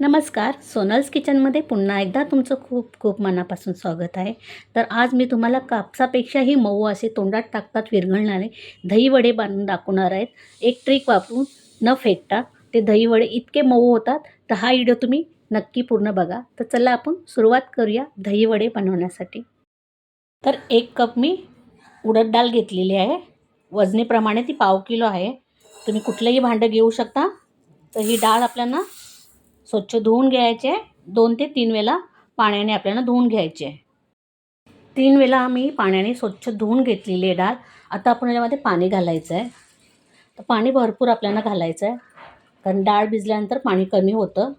नमस्कार. सोनल्स किचनमध्ये पुन्हा एकदा तुमचं खूप खूप मनापासून स्वागत आहे. तर आज मी तुम्हाला कापसापेक्षाही मऊ असे तोंडात टाकतात विरघळणारे दहीवडे बांधून दाखवणार आहेत. एक ट्रिक वापरून न फेटता ते दहीवडे इतके मऊ होतात तर हा व्हिडिओ तुम्ही नक्की पूर्ण बघा. तर चला आपण सुरुवात करूया दहीवडे बनवण्यासाठी. तर एक कप मी उडद डाळ घेतलेली आहे. वजनीप्रमाणे ती पाव किलो आहे. तुम्ही कुठलंही भांडं घेऊ शकता. तर ही डाळ आपल्याला स्वच्छ धुवून घ्यायचे. आहे दोन ते तीन वेळा पाण्याने आपल्याला धुवून घ्यायचे. आहे तीन वेळा आम्ही पाण्याने स्वच्छ धुवून घेतलेली आहे डाळ. आता आपण याच्यामध्ये पाणी घालायचं आहे तर पाणी भरपूर आपल्याला घालायचं आहे कारण डाळ भिजल्यानंतर पाणी कमी होतं.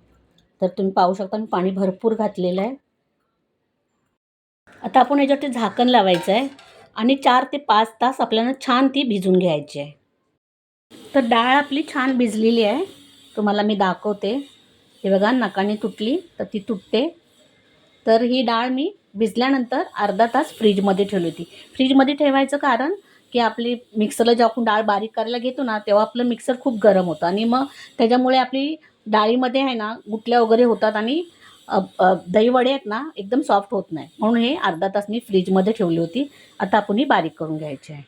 तर तुम्ही पाहू शकता मी पाणी भरपूर घातलेलं आहे. आता आपण याच्यावरती झाकण लावायचं आहे आणि चार ते पाच तास आपल्याला छान ती भिजून घ्यायची आहे. तर डाळ आपली छान भिजलेली आहे. तुम्हाला मी दाखवते. हे बघा नकाने तुटली तर ती तुटते. तर ही डाळ मी भिजल्यानंतर अर्धा तास फ्रीजमध्ये ठेवली होती. फ्रीजमध्ये ठेवायचं कारण की आपली मिक्सरला जेव्हा आपण डाळ बारीक करायला घेतो ना तेव्हा आपलं मिक्सर खूप गरम होतं. आणि मग त्याच्यामुळे आपली डाळीमध्ये आहे ना गुटल्या वगैरे होतात आणि दहीवडे आहेत ना एकदम सॉफ्ट होत नाही. म्हणून हे अर्धा तास मी फ्रीजमध्ये ठेवली होती. आता आपण ही बारीक करून घ्यायची आहे.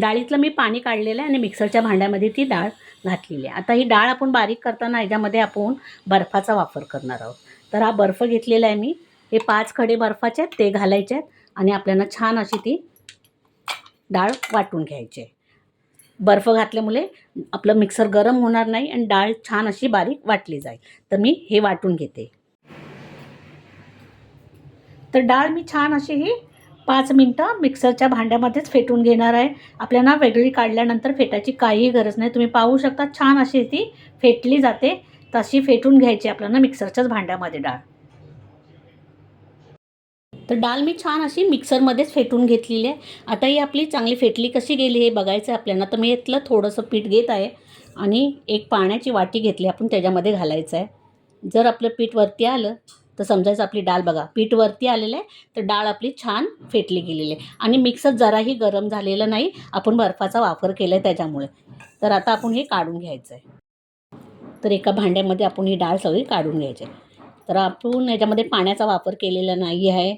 डाळीतलं मी पाणी काढलेलं आहे आणि मिक्सरच्या भांड्यामध्ये ती डाळ घातलेली आहे. आता ही डाळ आपण बारीक करताना ह्याच्यामध्ये आपण बर्फाचा वापर करणार आहोत. तर हा बर्फ घेतलेला आहे मी. हे पाच खडे बर्फाचे आहेत ते घालायचे आहेत आणि आपल्याला छान अशी ती डाळ वाटून घ्यायची आहे. बर्फ घातल्यामुळे आपलं मिक्सर गरम होणार नाही आणि डाळ छान अशी बारीक वाटली जाईल. तर मी हे वाटून घेते. तर डाळ मी छान अशी ही पाच मिनटं मिक्सरच्या भांड्यामध्येच फेटून घेणार आहे. आपल्याला वेगळी काढल्यानंतर फेटायची काहीही गरज नाही. तुम्ही पाहू शकता छान अशी ती फेटली जाते. तशी फेटून घ्यायची आपल्याला मिक्सरच्याच भांड्यामध्ये डाळ. तर डाळ मी छान अशी मिक्सरमध्येच फेटून घेतलेली आहे. आता ही आपली चांगली फेटली कशी गेली हे बघायचं आहे आपल्याला. तर मी यातलं थोडंसं पीठ घेत आहे आणि एक पाण्याची वाटी घेतली आपण त्याच्यामध्ये घालायचं आहे जर आपलं पीठ वरती आलं तर समजायचं आपली डाळ बघा पीठ वरती आलेलं आहे तर डाळ आपली छान फेटली गेलेली आहे. आणि मिक्सर जराही गरम झालेलं नाही आपण बर्फाचा वापर केला आहे त्याच्यामुळे. तर आता आपण हे काढून घ्यायचं आहे तर एका भांड्यामध्ये आपण ही डाळ सगळी काढून घ्यायची आहे. तर आपण याच्यामध्ये पाण्याचा वापर केलेला नाही आहे.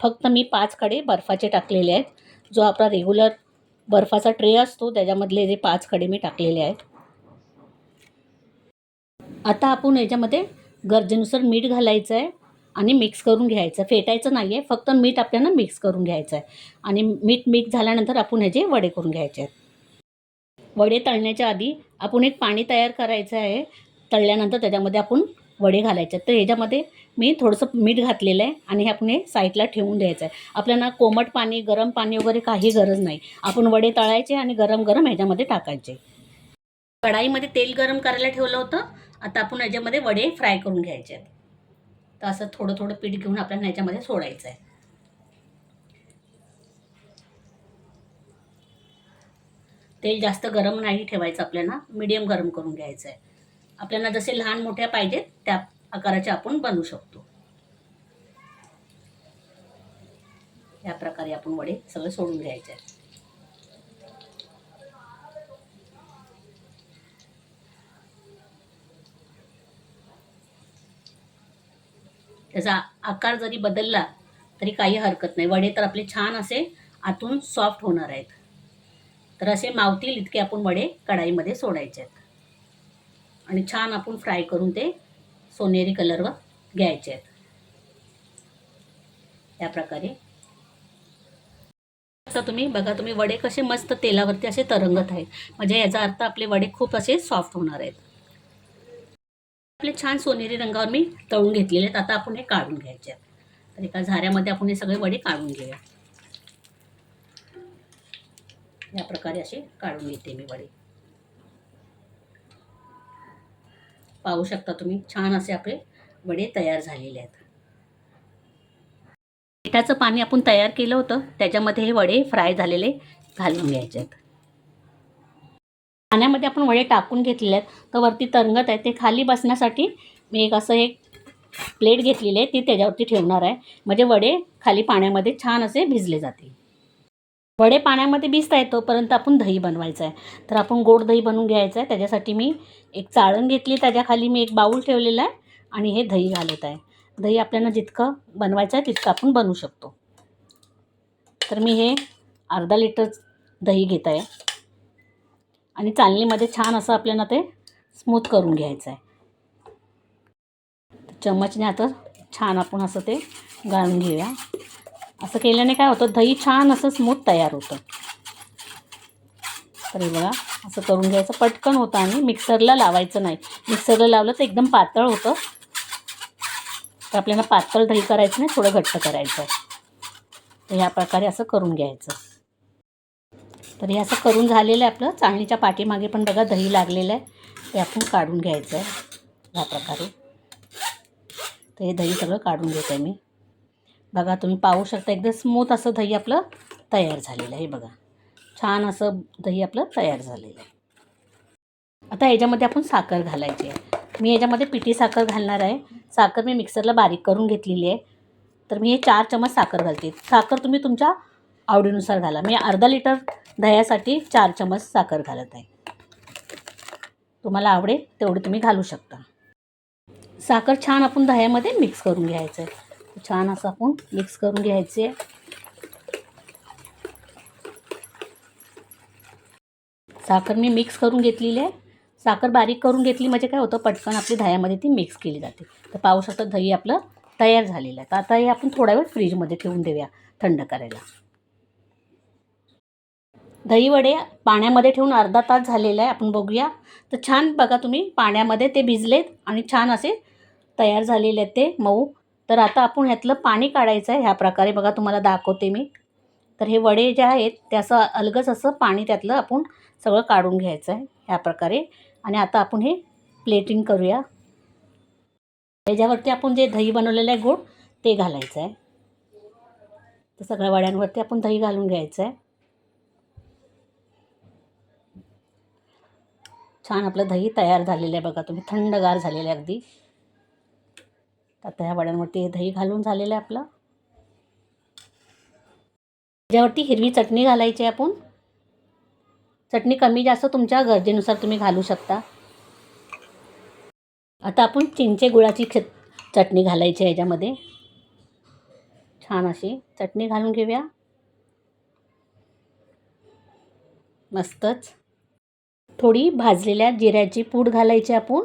फक्त मी पाच खडे बर्फाचे टाकलेले आहेत. जो आपला रेग्युलर बर्फाचा ट्रे असतो त्याच्यामधले जे पाच खडे मी टाकलेले आहेत. आता आपण याच्यामध्ये गरजेनुसार मीठ घालायचं आहे आणि मिक्स करून घ्यायचं. फेटायचं नाही आहे फक्त मीठ आपल्याला मिक्स करून घ्यायचं आहे आणि मीठ मिक्स झाल्यानंतर आपण ह्याचे वडे करून घ्यायचे आहेत. वडे तळण्याच्या आधी आपण एक पाणी तयार करायचं आहे. तळल्यानंतर त्याच्यामध्ये आपण वडे घालायचे आहेत. तर ह्याच्यामध्ये मी थोडंसं मीठ घातलेलं आहे आणि हे आपण हे साईडला ठेवून द्यायचं आहे. आपल्याला कोमट पाणी गरम पाणी वगैरे काही गरज नाही. आपण वडे तळायचे आणि गरम गरम ह्याच्यामध्ये टाकायचे. कढाईमध्ये तेल गरम करायला ठेवलं होतं. आता आपण याच्यामध्ये वडे फ्राय करून घ्यायचे आहेत. तर असं थोडं थोडं पीठ घेऊन आपल्याला याच्यामध्ये सोडायचं आहे तेल जास्त गरम नाही ठेवायचं आपल्याला मीडियम गरम करून घ्यायचं आहे आपल्याला जसे लहान मोठ्या पाहिजेत त्या आकाराचे आपण बनवू शकतो. या प्रकारे आपण वडे सगळे सोडून घ्यायचे आहेत. त्याचा आकार जरी बदलला तरी काही हरकत नाही. वडे तर आपले छान असे आतून सॉफ्ट होणार आहेत. तर असे मावतील इतके आपण वडे कढाईमध्ये सोडायचे आहेत. आणि छान आपण फ्राय करून ते सोनेरी कलरवर घ्यायचे आहेत. या प्रकारे. तुम्ही बघा तुम्ही वडे कसे मस्त तेलावरती असे तरंगत आहेत. म्हणजे याचा अर्थ आपले वडे खूप असे सॉफ्ट होणार आहेत. आपले छान सोनेरी रंगावर मी तळून घेतलेले आहेत. आता आपण हे काढून घ्यायचे आहेत. तर एका झाऱ्यामध्ये आपण हे सगळे वडे काढून घेऊया. या प्रकारे असे काढून घेते मी वडे. पाहू शकता तुम्ही छान असे आपले वडे तयार झालेले आहेत. पिठाचं पाणी आपण तयार केलं होतं. त्याच्यामध्ये हे वडे फ्राय झालेले घालून घ्यायचे आहेत. पाण्यामध्ये आपण वडे टाकून घेतलेले आहेत. तर वरती तरंगत आहे. ते खाली बसण्यासाठी मी एक असं एक प्लेट घेतलेली आहे. ती त्याच्यावरती ठेवणार आहे. म्हणजे वडे खाली पाण्यामध्ये छान असे भिजले जातील. वडे पाण्यामध्ये भिजता येतो परंतु आपण दही बनवायचं आहे. तर आपण गोड दही बनवून घ्यायचं आहे. त्याच्यासाठी मी एक चाळण घेतली. त्याच्याखाली मी एक बाऊल ठेवलेला आहे. आणि हे दही घालत आहे. दही आपल्याला जितकं बनवायचं आहे तितकं आपण बनवू शकतो. तर मी हे अर्धा लिटर दही घेत आहे. आणि चालणीमध्ये छान असं आपल्याला ते स्मूथ करून घ्यायचं आहे. चम्मचने आता छान आपण असं ते गाळून घेऊया. असं केल्याने काय होतं दही छान असं स्मूथ तयार होतं. तर हे बघा असं करून घ्यायचं. पटकन होतं आणि मिक्सरला लावायचं नाही. मिक्सरला लावलं तर एकदम पातळ होतं. तर आपल्याला पातळ दही करायचं नाही थोडं घट्ट करायचं आहे. तर ह्या प्रकारे असं करून घ्यायचं. तर हे असं करून झालेलं आहे आपलं. चाळणीच्या पाठीमागे पण बघा दही लागलेलं आहे. ते आपण काढून घ्यायचं आहे. ह्या प्रकारे. तर हे दही सगळं काढून घेत आहे मी. बघा तुम्ही पाहू शकता एकदम स्मूथ असं दही आपलं तयार झालेलं आहे. हे बघा. छान असं दही आपलं तयार झालेलं आहे. आता याच्यामध्ये आपण साखर घालायची आहे. मी याच्यामध्ये पिठी साखर घालणार आहे. साखर मी मिक्सरला बारीक करून घेतलेली आहे. तर मी हे चार चमच साखर घालते. साखर तुम्ही तुमच्या आवडीनुसार घाला. मी अर्धा लिटर दह्यासाठी चार चमच साखर घालत आहे. तुम्हाला आवडेल तेवढी तुम्ही घालू शकता. साखर छान आपण दह्यामध्ये मिक्स करून घ्यायचं आहे. छान असं आपण मिक्स करून घ्यायचे साखर मी मिक्स करून घेतलेली आहे. साखर बारीक करून घेतली म्हणजे काय होतं पटकन आपली दह्यामध्ये ती मिक्स केली जाते. तर पाहू शकता दही आपलं तयार झालेलं आहे. तर आता हे आपण थोडा वेळ फ्रीजमध्ये ठेवून देऊया थंड करायला. दही वडे पाण्यामध्ये ठेवून अर्धा तास झालेला आहे आपण बघूया. तर छान बघा तुम्ही पाण्यामध्ये ते भिजलेत आणि छान असे तयार झालेले आहेत ते मऊ. तर आता आपण ह्यातलं पाणी काढायचं आहे ह्या प्रकारे बघा तुम्हाला दाखवते मी. तर हे वडे जे आहेत ते असं अलगच असं पाणी त्यातलं आपण सगळं काढून घ्यायचं आहे ह्या प्रकारे. आणि आता आपण हे प्लेटिंग करूया. त्याच्यावरती आपण जे दही बनवलेलं आहे गोड ते घालायचं आहे. तर सगळ्या वड्यांवरती आपण दही घालून घ्यायचं आहे. छान आपलं दही तयार झालेलं आहे बघा. तुम्ही थंडगार झालेलं आहे अगदी. आता ह्या वड्यांवरती हे दही घालून झालेलं आहे आपलं. त्याच्यावरती हिरवी चटणी घालायची आहे आपण. चटणी कमी जास्त तुमच्या गरजेनुसार तुम्ही घालू शकता. आता आपण चिंचे गुळाची च चटणी घालायची आहे याच्यामध्ये. छान अशी चटणी घालून घेऊया. मस्तच. थोडी भाजलेल्या जिऱ्याची पूड घालायची आपण.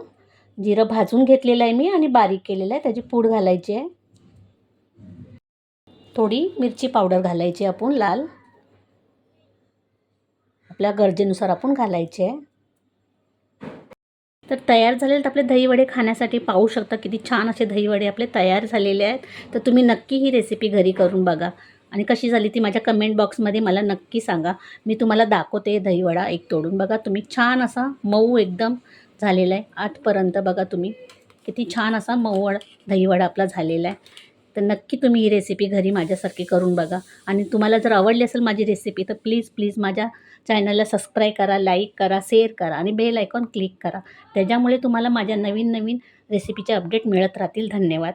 जिरं भाजून घेतलेलं आहे मी आणि बारीक केलेलं आहे त्याची पूड घालायची आहे. थोडी मिरची पावडर घालायची आपण लाल. आपल्या गरजेनुसार आपण घालायचे आहे. तर तयार झालेले आपले दहीवडे खाण्यासाठी. पाहू शकता किती छान असे दहीवडे आपले तयार झालेले आहेत. तर तुम्ही नक्की ही रेसिपी घरी करून बघा. आणि कशी झाली ती माझ्या कमेंट बॉक्समध्ये मला नक्की सांगा. मी तुम्हाला दाखवते दहीवडा एक तोडून. बघा तुम्ही छान असा मऊ एकदम झालेला आहे. आठपर्यंत बघा तुम्ही. किती छान असा मऊवडा दहीवडा आपला झालेला आहे. तर नक्की तुम्ही ही रेसिपी घरी माझ्यासारखी करून बघा. आणि तुम्हाला जर आवडली असेल माझी रेसिपी तर प्लीज प्लीज माझ्या चॅनलला सबस्क्राईब करा लाईक करा शेअर करा आणि बेल आयकॉन क्लिक करा. त्याच्यामुळे तुम्हाला माझ्या नवीन नवीन रेसिपीचे अपडेट मिळत राहतील. धन्यवाद.